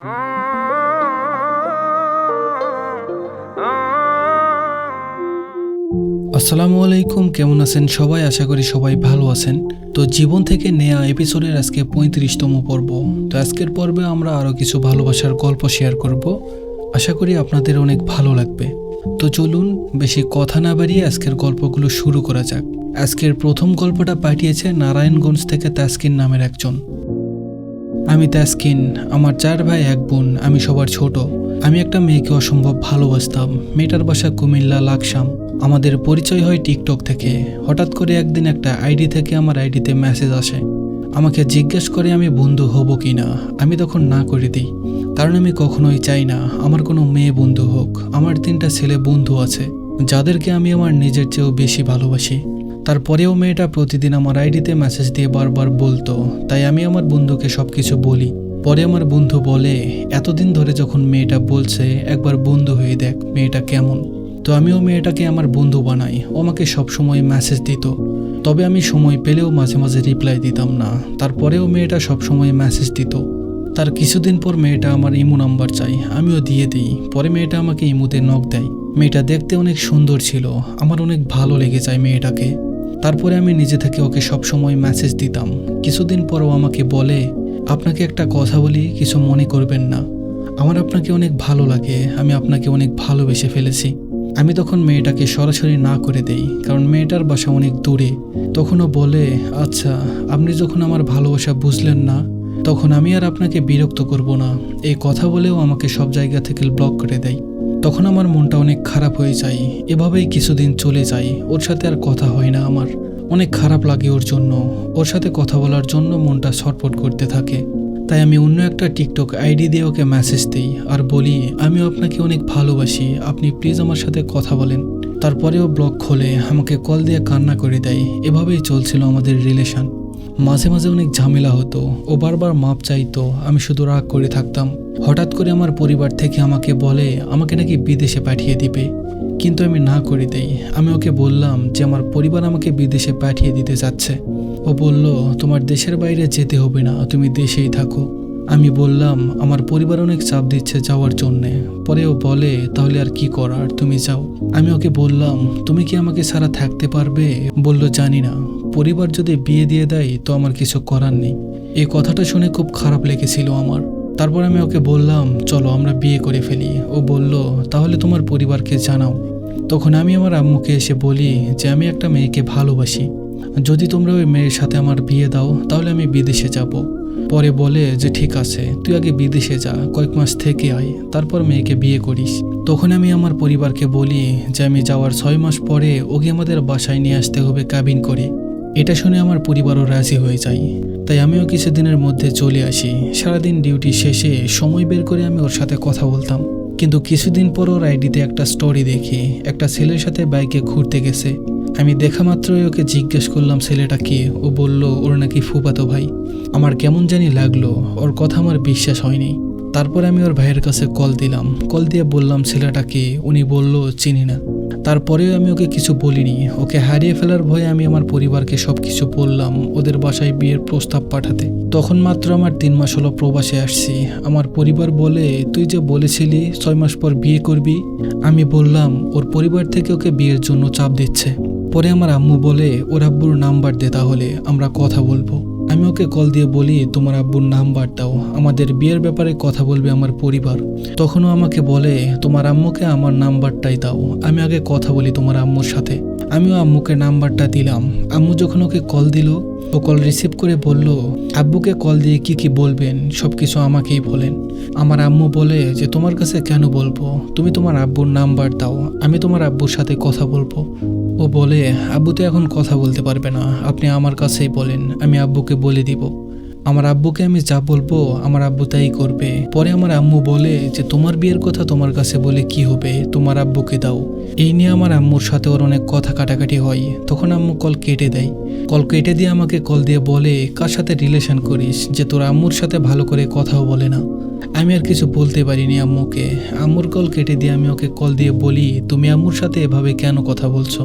আসসালামু আলাইকুম, কেমন আছেন সবাই? আশা করি সবাই ভালো আছেন। তো জীবন থেকে নেয়া এপিসোডের আজকে পঁয়ত্রিশতম পর্ব। তো আজকের পর্বে আমরা আরও কিছু ভালোবাসার গল্প শেয়ার করব। আশা করি আপনাদের অনেক ভালো লাগবে। তো চলুন, বেশি কথা না বাড়িয়ে আজকের গল্পগুলো শুরু করা যাক। আজকের প্রথম গল্পটা পাঠিয়েছে নারায়ণগঞ্জ থেকে তাসকিন নামের একজন। আমি তাসকিন, আমার চার ভাই, এক বোন, আমি সবার ছোট। আমি একটা মেয়েকে অসম্ভব ভালোবাসতাম। মেয়েটার বাসা কুমিল্লা, লাকসাম। আমাদের পরিচয় হয় টিকটক থেকে। হঠাৎ করে একদিন একটা আইডি থেকে আমার আইডিতে মেসেজ আসে। আমাকে জিজ্ঞেস করে আমি বন্ধু হব কি না আমি তখন না করে দিই। কারণ আমি কখনোই চাই না আমার কোনো মেয়ে বন্ধু হোক। আমার তিনটা ছেলে বন্ধু আছে। যাদেরকে আমি আমার নিজের চেয়েও বেশি ভালোবাসি। তারপরেও মেয়েটা প্রতিদিন আমার আইডিতে মেসেজ দিয়ে বারবার বলতো। তাই আমি আমার বন্ধুকে সব কিছু বলি। পরে আমার বন্ধু বলে, এতদিন ধরে যখন মেয়েটা বলছে, একবার বন্ধু হয়ে দেখ মেয়েটা কেমন। তো আমিও মেয়েটাকে আমার বন্ধু বানাই। ও আমাকে সবসময় মেসেজ দিত। তবে আমি সময় পেলেও মাঝে মাঝে রিপ্লাই দিতাম না। তারপরেও মেয়েটা সবসময় মেসেজ দিত। তার কিছুদিন পর মেয়েটা আমার ইমো নাম্বার চাই। আমিও দিয়ে দিই। পরে মেয়েটা আমাকে ইমুতে নখ দেয়। মেয়েটা দেখতে অনেক সুন্দর ছিল। আমার অনেক ভালো লেগে যায় মেয়েটাকে। তারপরে আমি নিজে থেকে ওকে সবসময় মেসেজ দিতাম। কিছুদিন পরও আমাকে বলে, আপনাকে একটা কথা বলি, কিছু মনে করবেন না। আমার আপনাকে অনেক ভালো লাগে, আমি আপনাকে অনেক ভালোবেসে ফেলেছি। আমি তখন মেয়েটাকে সরাসরি না করে দেই, কারণ মেয়েটার বাসা অনেক দূরে। তখনও বলে আচ্ছা আপনি যখন আমার ভালোবাসা বুঝলেন না, তখন আমি আর আপনাকে বিরক্ত করব না। এই কথা বলেও আমাকে সব জায়গা থেকে ব্লক করে দেয়। তখন আমার মনটা অনেক খারাপ হয়ে যায়। এভাবেই কিছুদিন চলে যায়। ওর সাথে আর কথা হয় না আমার। অনেক খারাপ লাগে ওর জন্য। ওর সাথে কথা বলার জন্য মনটা ছটফট করতে থাকে। তাই আমি অন্য একটা টিকটক আইডি দিয়ে ওকে মেসেজ দিই আর বলি আমিও আপনাকে অনেক ভালোবাসি। আপনি প্লিজ আমার সাথে কথা বলেন। তারপরেও ব্লগ খোলে, আমাকে কল দিয়ে কান্না করে দেয়। এভাবেই চলছিল আমাদের রিলেশন মাঝে মাঝে অনেক ঝামেলা হতো। ও বারবার মাপ চাইতো, আমি শুধু রাগ করে থাকতাম। হঠাৎ করে আমার পরিবার থেকে আমাকে বলে, আমাকে নাকি বিদেশে পাঠিয়ে দিবে। কিন্তু আমি না করে দেই। আমি ওকে বললাম যে, আমার পরিবার আমাকে বিদেশে পাঠিয়ে দিতে চাচ্ছে ও বলল, তোমার দেশের বাইরে যেতে হবে না, তুমি দেশেই থাকো। আমি বললাম, আমার পরিবার অনেক চাপ দিচ্ছে যাওয়ার জন্যে। পরে ও বলে, তাহলে আর কি করার? তুমি যাও। আমি ওকে বললাম, তুমি কি আমাকে সারা থাকতে পারবে? বলল, জানি না। পরিবার যদি বিয়ে দিয়ে দেয়, তো আমার কিছু করার নেই। এই কথাটা শুনে খুব খারাপ লেগেছিল আমার। তারপর আমি ওকে বললাম, চলো, আমরা বিয়ে করে ফেলি। ও বলল, তাহলে তোমার পরিবারকে জানাও। তখন আমি আমার আম্মুকে এসে বলি যে, আমি একটা মেয়েকে ভালোবাসি। যদি তোমরা ওই মেয়ের সাথে আমার বিয়ে দাও, তাহলে আমি বিদেশে যাব। পরে বলে যে, ঠিক আছে, তুই আগে বিদেশে যা, কয়েক মাস থেকে আয়, তারপর মেয়েকে বিয়ে করিস। তখন আমি আমার পরিবারকে বলি যে, আমি যাওয়ার ছয় মাস পরে ওকে আমাদের বাসায় নিয়ে আসতে হবে কাবিন করে। এটা শুনে আমার পরিবারও রাজি হয়ে যায়। তাই আমিও কিছুদিনের মধ্যে চলে আসি। সারাদিন ডিউটি শেষে সময় বের করে আমি ওর সাথে কথা বলতাম। কিন্তু কিছুদিন পর ওর আইডিতে একটা স্টোরি দেখি। একটা ছেলের সাথে বাইকে ঘুরতে গেছে। আমি দেখা মাত্রই ওকে জিজ্ঞেস করলাম, ছেলেটা কে? ও বলল, ওর নাকি ফুপাতো ভাই। আমার কেমন জানি লাগল, ওর কথা আমার বিশ্বাস হয়নি। তারপর আমি ওর ভাইয়ের কাছে কল দিলাম। কল দিয়ে বললাম, ছেলেটা কে? উনি বলল, চিনি না। তারপরেও আমি ওকে কিছু বলিনি। ওকে হারিয়ে ফেলার ভয়ে আমি আমার পরিবারকে সব কিছু বললাম, ওদের বাসায় বিয়ের প্রস্তাব পাঠাতে। তখন মাত্র আমার তিন মাস হলো প্রবাসে আসছি। আমার পরিবার বলে, তুই যে বলেছিলি ছয় মাস পর বিয়ে করবি? আমি বললাম, ওর পরিবার থেকে ওকে বিয়ের জন্য চাপ দিচ্ছে। পরে আমার আম্মু বলে, ওর আব্বুর নাম্বার দে তাহলে, আমরা কথা বলব। আমি ওকে কল দিয়ে বলি, তোমার আব্বুর নাম্বার দাও, আমাদের বিয়ের ব্যাপারে কথা বলবে আমার পরিবার। তখনও আমাকে বলে, তোমার আম্মুকে আমার নাম্বারটাই দাও, আমি আগে কথা বলি তোমার আম্মুর সাথে। আমিও আম্মুকে নাম্বারটা দিলাম। আম্মু যখন ওকে কল দিল, ও কল রিসিভ করে বলল, আব্বুকে কল দিয়ে কি কি বলবেন সব কিছু আমাকেই বলেন। আমার আম্মু বলে, যে তোমার কাছে কেন বলব? তুমি তোমার আব্বুর নাম্বার দাও, আমি তোমার আব্বুর সাথে কথা বলব। ও বলে, আব্বু তো এখন কথা বলতে পারবে না। আপনি আমার কাছেই বলেন, আমি আব্বুকে বলে দিব। আমার আব্বুকে আমি যা বলব, আমার আব্বু তাই করবে। পরে আমার আম্মু বলে যে, তোমার বিয়ের কথা তোমার কাছে বলে কি হবে? তোমার আব্বুকে দাও। এই নিয়ে আমার আম্মুর সাথে ওর অনেক কথা কাটাকাটি হয়। তখন আম্মু কল কেটে দেয়। কল কেটে দিয়ে আমাকে কল দিয়ে বলে, কার সাথে রিলেশন করিস? যে তোর আম্মুর সাথে ভালো করে কথাও বলে না। আমি আর কিছু বলতে পারিনি আম্মুকে। আম্মুর কল কেটে দিয়ে আমি ওকে কল দিয়ে বলি, তুমি আম্মুর সাথে এভাবে কেন কথা বলছো?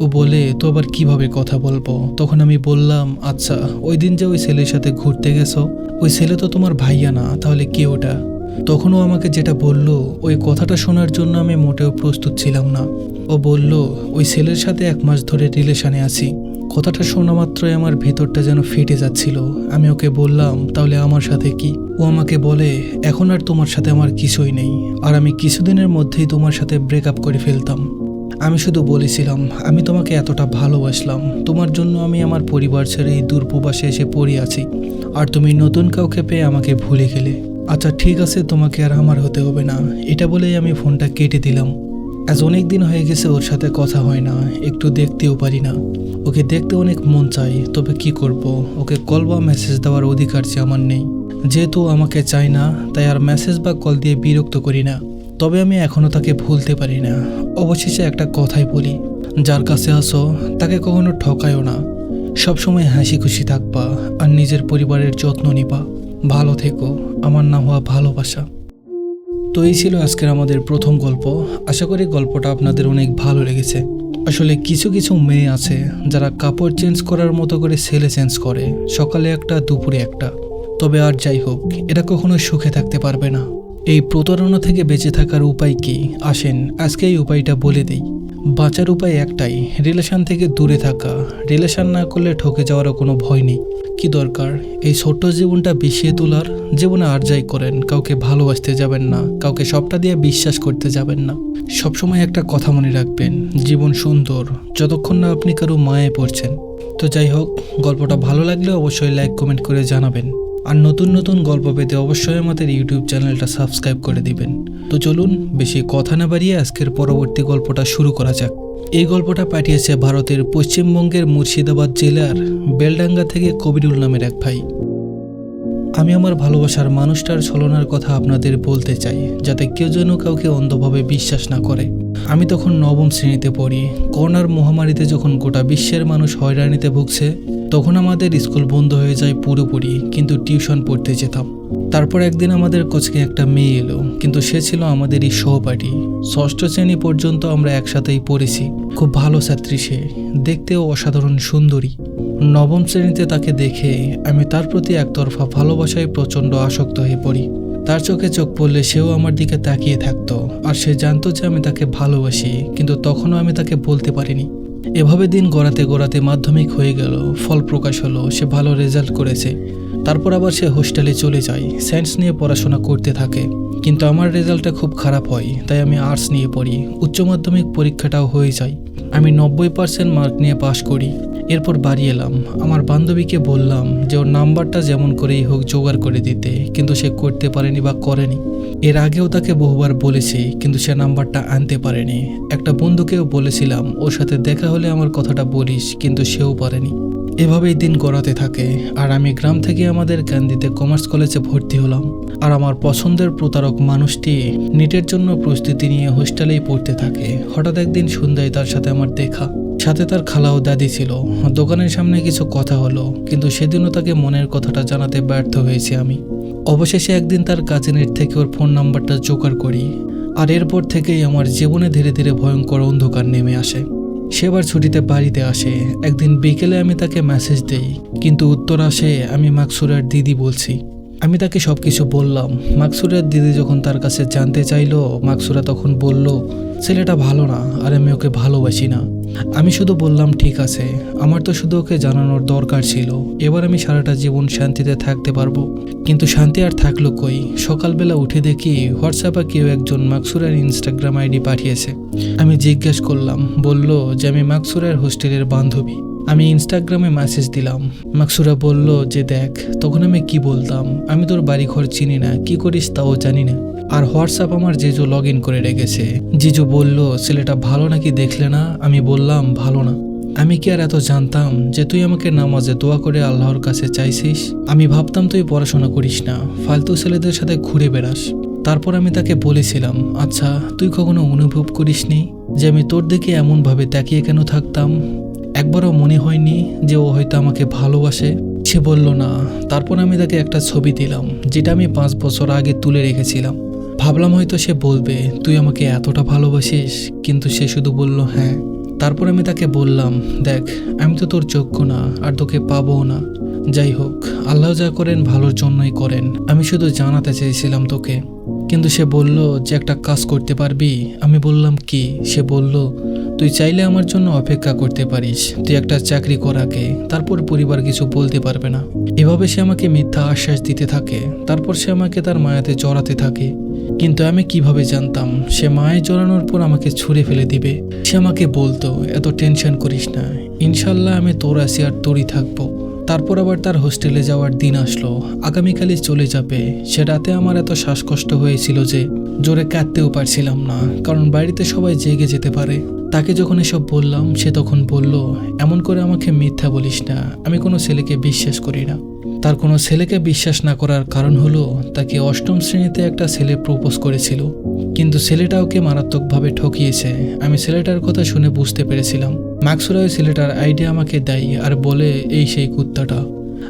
ও বলে, তো আবার কীভাবে কথা বলব? তখন আমি বললাম আচ্ছা ওই দিন যে ওই ছেলের সাথে ঘুরতে গেছো? ওই ছেলে তো তোমার ভাইয়া না, তাহলে কে ওটা? তখনও আমাকে যেটা বলল, ওই কথাটা শোনার জন্য আমি মোটেও প্রস্তুত ছিলাম না। ও বলল, ওই ছেলের সাথে এক মাস ধরে রিলেশনে আছি। কথাটা শোনা মাত্রই আমার ভেতরটা যেন ফেটে যাচ্ছিল। আমি ওকে বললাম, তাহলে আমার সাথে কি? ও আমাকে বলে, এখন আর তোমার সাথে আমার কিছুই নেই। আর আমি কিছুদিনের মধ্যেই তোমার সাথে ব্রেকআপ করে ফেলতাম। আমি শুধু বলেছিলাম, আমি তোমাকে এতটা ভালোবাসলাম। তোমার জন্য আমি আমার পরিবার ছেড়ে এই দূরপ্রবাসে এসে পড়ে আছি। আর তুমি নতুন কাউকে পেয়ে আমাকে ভুলে গেলে। আচ্ছা ঠিক আছে, তোমাকে আর আমার হতে হবে না। এটা বলেই আমি ফোনটা কেটে দিলাম। আজ অনেক দিন হয়ে গেছে, ওর সাথে কথা হয় না। একটু দেখতেও পারি না। ওকে দেখতে অনেক মন চাই তবে কি করব? ওকে কল বা মেসেজ দেওয়ার অধিকার যে আমার নেই। যেহেতু আমাকে চায় না, তাই আর মেসেজ বা কল দিয়ে বিরক্ত করি না। তবে আমি এখনও তাকে ভুলতে পারি না। অবশেষে একটা কথাই বলি, যার কাছে আসো, তাকে কখনো ঠকায়ও না। সবসময় হাসি খুশি থাকবা আর নিজের পরিবারের যত্ন নিবা। ভালো থেকো, আমার না হওয়া ভালোবাসা। তো এই ছিল আজকের আমাদের প্রথম গল্প। আশা করি গল্পটা আপনাদের অনেক ভালো লেগেছে। আসলে কিছু কিছু মেয়ে আছে যারা কাপড় চেঞ্জ করার মতো করে ছেলে চেঞ্জ করে, সকালে একটা, দুপুরে একটা। তবে আর যাই হোক এটা কখনো সুখে থাকতে পারবে না। এই প্রতারণা থেকে বেঁচে থাকার উপায় কি? আসেন, আজকে এই উপায়টা বলে দিই। বাঁচার উপায় একটাই, রিলেশন থেকে দূরে থাকা। রিলেশান না করলে ঠকে যাওয়ারও কোনো ভয় নেই। কি দরকার? এই ছোট্ট জীবনটা বিষিয়ে তোলার? জীবনে আর যাই করেন, কাউকে ভালোবাসতে যাবেন না, কাউকে সবটা দিয়ে বিশ্বাস করতে যাবেন না। সবসময় একটা কথা মনে রাখবেন, জীবন সুন্দর, যতক্ষণ না আপনি কারও মায়ে পড়ছেন। তো যাই হোক, গল্পটা ভালো লাগলে অবশ্যই লাইক, কমেন্ট করে জানাবেন। আর নতুন নতুন গল্প পেতে অবশ্যই আমাদের ইউটিউব চ্যানেলটা সাবস্ক্রাইব করে দিবেন। তো চলুন, বেশি কথা না বাড়িয়ে আজকের পরবর্তী গল্পটা শুরু করা যাক। এই গল্পটা পাঠিয়েছে ভারতের পশ্চিমবঙ্গের মুর্শিদাবাদ জেলার বেলডাঙ্গা থেকে কবিরুল নামের এক ভাই। আমি আমার ভালোবাসার মানুষটার ছলনার কথা আপনাদের বলতে চাই, যাতে কেউ যেন কাউকে অন্ধভাবে বিশ্বাস না করে। আমি তখন নবম শ্রেণীতে পড়ি, করোনার মহামারীতে যখন গোটা বিশ্বের মানুষ হয়রানিতে ভুগছে তখন আমাদের স্কুল বন্ধ হয়ে যায় পুরোপুরি, কিন্তু টিউশন পড়তে যেতাম। তারপর একদিন আমাদের কোচকে একটা মেয়ে এলো, কিন্তু সে ছিল আমাদেরই সহপাঠী। ষষ্ঠ শ্রেণি পর্যন্ত আমরা একসাথেই পড়েছি। খুব ভালো ছাত্রী সে, দেখতেও অসাধারণ সুন্দরী। নবম শ্রেণীতে তাকে দেখে আমি তার প্রতি একতরফা ভালোবাসায় প্রচণ্ড আসক্ত হয়ে পড়ি। তার চোখে চোখ পড়লে সেও আমার দিকে তাকিয়ে থাকতো, আর সে জানতো যে আমি তাকে ভালোবাসি, কিন্তু তখনও আমি তাকে বলতে পারিনি। এভাবে দিন গড়াতে গড়াতে মাধ্যমিক হয়ে গেল, ফল প্রকাশ হলো, সে ভালো রেজাল্ট করেছে। তারপর আবার সে হোস্টেলে চলে যায় সায়েন্স নিয়ে পড়াশোনা করতে থাকে। কিন্তু আমার রেজাল্টটা খুব খারাপ হয়, তাই আমি আর্টস নিয়ে পড়ি। উচ্চ মাধ্যমিক পরীক্ষাটাও হয়ে যায়। আমি নব্বই পার্সেন্ট মার্ক নিয়ে পাশ করি। এরপর বাড়ি এলাম। আমার বান্ধবীকে বললাম যে, ওর নাম্বারটা যেমন করেই হোক, জোগাড় করে দিতে। কিন্তু সে করতে পারেনি বা করেনি। এর আগেও তাকে বহুবার বলেছি, কিন্তু সে নাম্বারটা আনতে পারেনি। একটা বন্ধুকেও বলেছিলাম, ওর সাথে দেখা হলে আমার কথাটা বলিস, কিন্তু সেও পারেনি। এভাবেই দিন গড়াতে থাকে, আর আমি গ্রাম থেকে আমাদের ক্যান্দিতে কমার্স কলেজে ভর্তি হলাম। আর আমার পছন্দের প্রতারক মানুষটি নিটের জন্য প্রস্তুতি নিয়ে হোস্টেলেই পড়তে থাকে। হঠাৎ একদিন সন্ধ্যায় তার সাথে আমার দেখা। সাথে তার খালাও দাদি ছিল। দোকানের সামনে কিছু কথা হলো, কিন্তু সেদিনও তাকে মনের কথাটা জানাতে ব্যর্থ হয়েছি আমি। অবশেষে একদিন তার কাজিনের থেকে ওর ফোন নাম্বারটা জোগাড় করি। আর এরপর থেকেই আমার জীবনে ধীরে ধীরে ভয়ঙ্কর অন্ধকার নেমে আসে। সেবার ছুটিতে বাড়িতে আসে। একদিন বিকেলে আমি তাকে মেসেজ দেই, কিন্তু উত্তর আসে, আমি মাকসুরার দিদি বলছি। আমি তাকে সব কিছু বললাম। মাকসুরার দিদি যখন তার কাছে জানতে চাইলো, মাকসুরা তখন বলল ছেলেটা ভালো না, আর আমি ওকে ভালোবাসি না। আমি শুধু বললাম, ঠিক আছে। আমার তো শুধু ওকে জানানোর দরকার ছিল। এবার আমি সারাটা জীবন শান্তিতে থাকতে পারব। কিন্তু শান্তি আর থাকল কই? সকালবেলা উঠে দেখি হোয়াটসঅ্যাপে কেউ একজন মাকসুরের ইনস্টাগ্রাম আইডি পাঠিয়েছে। আমি জিজ্ঞেস করলাম, বলল যে আমি মাকসুরের হোস্টেলের বান্ধবী। আমি ইনস্টাগ্রামে মেসেজ দিলাম। মাকসুরা বলল যে, দেখ, তখন আমি কি বলতাম? আমি তোর বাড়ি ঘর চিনি না, কি করিস তাও জানি না। আর হোয়াটসঅ্যাপ আমার জিজু লগ ইন করে রেখেছে। জিজু বলল, ছেলেটা ভালো নাকি দেখলে না? আমি বললাম, ভালো না। আমি কি আর এত জানতাম যে তুই আমাকে নামাজে দোয়া করে আল্লাহর কাছে চাইছিস? আমি ভাবতাম তুই পড়াশোনা করিস না, ফালতু ছেলেদের সাথে ঘুরে বেড়াস। তারপর আমি তাকে বলেছিলাম আচ্ছা তুই কখনো অনুভব করিসনি যে আমি তোর দিকে এমনভাবে তাকিয়ে কেন থাকতাম? একবারও মনে হয়নি যে ও হয়তো আমাকে ভালোবাসে? সে বলল, না। তারপর আমি তাকে একটা ছবি দিলাম, যেটা আমি পাঁচ বছর আগে তুলে রেখেছিলাম। ভাবলাম হয়তো সে বলবে, তুই আমাকে এতটা ভালোবাসিস? কিন্তু সে শুধু বলল হ্যাঁ। তারপর আমি তাকে বললাম, দেখ, আমি তো তোর যোগ্য না, আর তোকে পাবও না। যাই হোক, আল্লাহ যা করেন ভালোর জন্যই করেন। আমি শুধু জানাতে চেয়েছিলাম তোকে। কিন্তু সে বলল, যে একটা কাজ করতে পারবি? আমি বললাম, কি? সে বলল, তুই চাইলে আমার জন্য অপেক্ষা করতে পারিস। তুই একটা চাকরি কর আগে, তারপর পরিবার কিছু বলতে পারবে না। এভাবে সে আমাকে মিথ্যা আশ্বাস দিতে থাকে, তারপর সে আমাকে তার মায়াতে জড়াতে থাকে। কিন্তু আমি কীভাবে জানতাম? সে মায়ে জড়ানোর পর আমাকে ছুঁড়ে ফেলে দিবে। সে আমাকে বলতো, এত টেনশন করিস না। ইনশাল্লাহ আমি তোর আছি আর তোরই থাকব। তারপর আবার তার হোস্টেলে যাওয়ার দিন আসলো। আগামীকালই চলে যাবে। সে রাতে আমার এত শ্বাসকষ্ট হয়েছিল যে জোরে কাঁদতেও পারছিলাম না, কারণ বাড়িতে সবাই জেগে যেতে পারে। তাকে যখন এসব বললাম, সে তখন বলল, এমন করে আমাকে মিথ্যা বলিস না। আমি কোনো ছেলেকে বিশ্বাস করি না। তার কোনো ছেলেকে বিশ্বাস না করার কারণ হলো তাকে অষ্টম শ্রেণীতে একটা ছেলে প্রপোজ করেছিল। কিন্তু ছেলেটা ওকে মারাত্মকভাবে ঠকিয়েছে। আমি ছেলেটার কথা শুনে বুঝতে পেরেছিলাম। মাকসুরা ওই ছেলেটার আইডিয়া আমাকে দেয় আর বলে, এই সেই কুত্তাটা।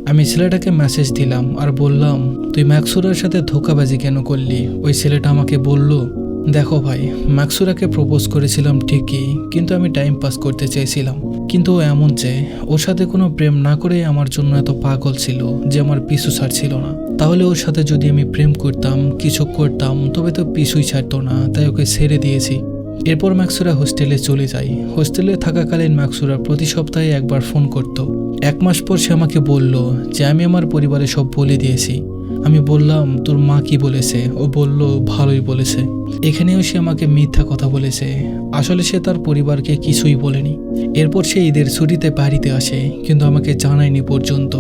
আমি ছেলেটাকে মেসেজ দিলাম আর বললাম, তুই ম্যাক্সুরার সাথে ধোকাবাজি কেন করলি? ওই ছেলেটা আমাকে বলল দেখো ভাই ম্যাকসুরাকে প্রপোজ করেছিলাম ঠিকই, কিন্তু আমি টাইম পাস করতে চেয়েছিলাম। কিন্তু ও এমন যে, ওর সাথে কোনো প্রেম না করেই আমার জন্য এত পাগল ছিল যে আমার পিছু ছাড়ছিল না। তাহলে ওর সাথে যদি আমি প্রেম করতাম, কিছু করতাম, তবে তো পিছুই ছাড়তো না, তাই ওকে ছেড়ে দিয়েছি। এরপর ম্যাক্সুরা হোস্টেলে চলে যাই হোস্টেলে থাকাকালীন ম্যাক্সুরা প্রতি সপ্তাহে একবার ফোন করত। এক মাস পর সে আমাকে বলল যে, আমি আমার পরিবারে সব বলে দিয়েছি। আমি বললাম, তোর মা কি বলেছে? ও বলল, ভালোই বলেছে। এখানেও সে আমাকে মিথ্যা কথা বলেছে। আসলে সে তার পরিবারকে কিছুই বলেনি। এরপর সে ঈদের ছুটিতে বাড়িতে আসে, কিন্তু আমাকে জানায়নি পর্যন্ত।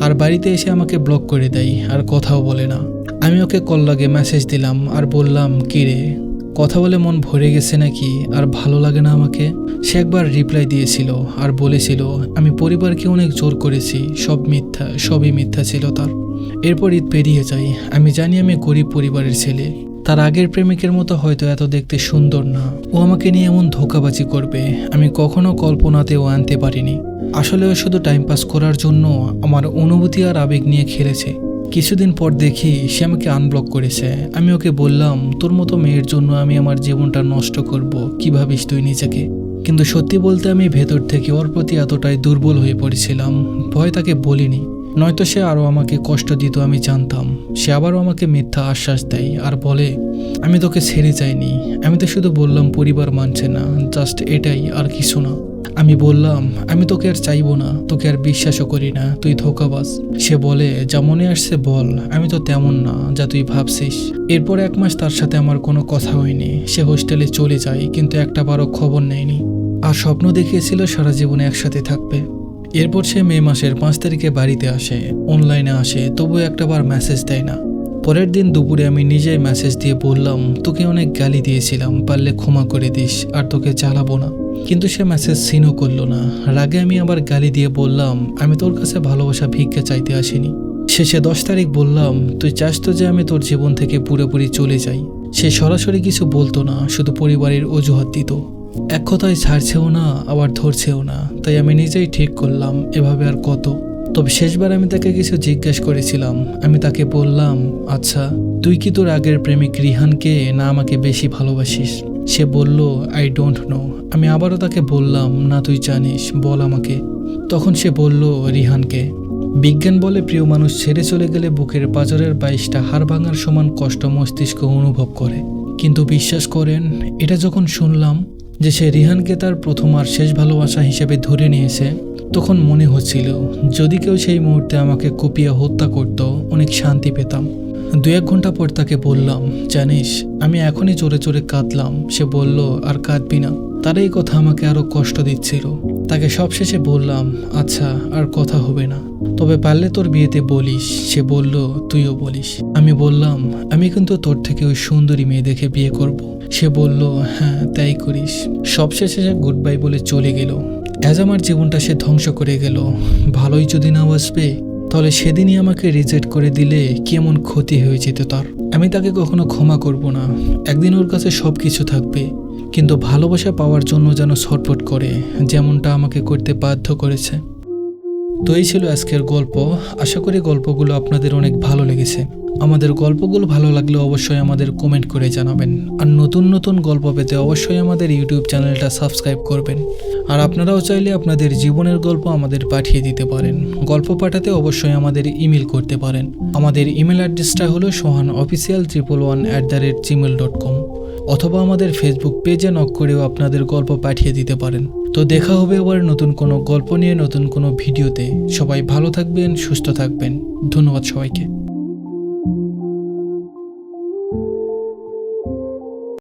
আর বাড়িতে এসে আমাকে ব্লক করে দেয়, আর কথাও বলে না। আমি ওকে কল লাগে মেসেজ দিলাম, আর বললাম, কি রে, কথা বলে মন ভরে গেছে নাকি? আর ভালো লাগে না আমাকে? সে একবার রিপ্লাই দিয়েছিল, আর বলেছিল, আমি পরিবারকে অনেক জোর করেছি, সব মিথ্যা, সবই মিথ্যা ছিল তার। এরপর ঈদ পেরিয়ে যাই আমি জানি আমি গরিব পরিবারের ছেলে। তার আগের প্রেমিকের মতো হয়তো এত দেখতে সুন্দর না। ও আমাকে নিয়ে এমন ধোকাবাজি করবে, আমি কখনো কল্পনাতেও আনতে পারিনি। আসলে ও শুধু টাইম পাস করার জন্য আমার অনুভূতি আর আবেগ নিয়ে খেলেছে। কিছুদিন পর দেখি সে আমাকে আনব্লক করেছে। আমি ওকে বললাম, তোর মতো মেয়ের জন্য আমি আমার জীবনটা নষ্ট করব। কি ভাবিস তুই নিজেকে? কিন্তু সত্যি বলতে আমি ভেতর থেকে ওর প্রতি এতটাই দুর্বল হয়ে পড়েছিলাম। ভয় তাকে বলিনি। নয়তো সে আরও আমাকে কষ্ট দিত, আমি জানতাম। সে আবারও আমাকে মিথ্যা আশ্বাস দেয় আর বলে, আমি তোকে ছেড়ে যাইনি। আমি তো শুধু বললাম পরিবার মানছে না, জাস্ট এটাই আর কিছু না। আমি বললাম, আমি তোকে আর চাইব না, তোকে আর বিশ্বাসও করি না, তুই ধোকাবাজ। সে বলে, যা মনে আসছে বল, আমি তো তেমন না, যা তুই ভাবছিস। এরপর এক মাস তার সাথে আমার কোনো কথা হয়নি। সে হোস্টেলে চলে যায়, কিন্তু একটা বারও খবর নেয়নি। আর স্বপ্ন দেখিয়েছিল সারা জীবনে একসাথে থাকবে। এরপর সে মে মাসের পাঁচ তারিখে বাড়িতে আসে অনলাইনে আসে তবুও একটা বার মেসেজ দেয় না। পরের দিন দুপুরে আমি নিজেই মেসেজ দিয়ে বললাম, তোকে অনেক গালি দিয়েছিলাম, পারলে ক্ষমা করে দিস, আর তোকে জ্বালাবো না। কিন্তু সে মেসেজ সিনও করল না। রাগে আমি আবার গালি দিয়ে বললাম, আমি তোর কাছে ভালোবাসা, ভিক্ষা চাইতে আসিনি। শেষে দশ তারিখ বললাম, তুই চাস তো যে আমি তোর জীবন থেকে পুরোপুরি চলে যাই। সে সরাসরি কিছু বলতো না, শুধু পরিবারের অজুহাত দিত। এক কথায় ছাড়ছেও না, আবার ধরছেও না। তাই আমি নিজেই ঠিক করলাম, এভাবে আর কত। তবে শেষবার আমি তাকে কিছু জিজ্ঞেস করেছিলাম। আমি তাকে বললাম আচ্ছা তুই কি তোর আগের প্রেমিক রিহানকে না আমাকে বেশি ভালোবাসিস? সে বলল আই ডোন্ট নো আমি আবারও তাকে বললাম, না, তুই জানিস, বল আমাকে। তখন সে বলল, রিহানকে। বিজ্ঞান বলে প্রিয় মানুষ ছেড়ে চলে গেলে বুকের পাজরের বাইশটা হাড় ভাঙার সমান কষ্ট মস্তিষ্ক অনুভব করে। কিন্তু বিশ্বাস করেন, এটা যখন শুনলাম যে সে রিহানকে তার প্রথম আর শেষ ভালোবাসা হিসেবে ধরে নিয়েছে, তখন মনে হচ্ছিল, যদি কেউ সেই মুহূর্তে আমাকে কুপিয়ে হত্যা করত, অনেক শান্তি পেতাম। দু এক ঘণ্টা পর তাকে বললাম, জানিস, আমি এখনই জোরে জোরে কাঁদলাম। সে বলল, আর কাঁদবি না। তার এই কথা আমাকে আরও কষ্ট দিচ্ছিল। তাকে সবশেষে বললাম আচ্ছা আর কথা হবে না। তবে পারলে তোর বিয়েতে বলিস। সে বলল, তুইও বলিস। আমি বললাম, আমি কিন্তু তোর থেকে ওই সুন্দরী মেয়ে দেখে বিয়ে করব। সে বলল হ্যাঁ তাই করিস। সবশেষে সে গুড বাই বলে চলে গেল। অ্যাজ আমার জীবনটা সে ধ্বংস করে গেল। ভালোই যদি না বাসবে তাহলে সেদিনই আমাকে রিজেক্ট করে দিলে কেমন ক্ষতি হয়ে যেত তার। আমি তাকে কখনো ক্ষমা করব না। একদিন ওর কাছে সব কিছু থাকবে। কিন্তু ভালোবাসা পাওয়ার জন্য যেন ছটফট করে, যেমনটা আমাকে করতে বাধ্য করেছে। তো এই ছিল আজকের গল্প। আশা করি গল্পগুলো আপনাদের অনেক ভালো লেগেছে। আমাদের গল্পগুলো ভালো লাগলে অবশ্যই আমাদের কমেন্ট করে জানাবেন। আর নতুন নতুন গল্প পেতে অবশ্যই আমাদের ইউটিউব চ্যানেলটা সাবস্ক্রাইব করবেন। আর আপনারাও চাইলে আপনাদের জীবনের গল্প আমাদের পাঠিয়ে দিতে পারেন। গল্প পাঠাতে অবশ্যই আমাদের ইমেল করতে পারেন। আমাদের ইমেল অ্যাড্রেসটা হলো Sohan official triple one at the rate Gmail dot com. অথবা আমাদের ফেসবুক পেজে নক করেও আপনাদের গল্প পাঠিয়ে দিতে পারেন। তো দেখা হবে আবার নতুন কোনো গল্প নিয়ে, নতুন কোনো ভিডিওতে। সবাই ভালো থাকবেন, সুস্থ থাকবেন। ধন্যবাদ সবাইকে।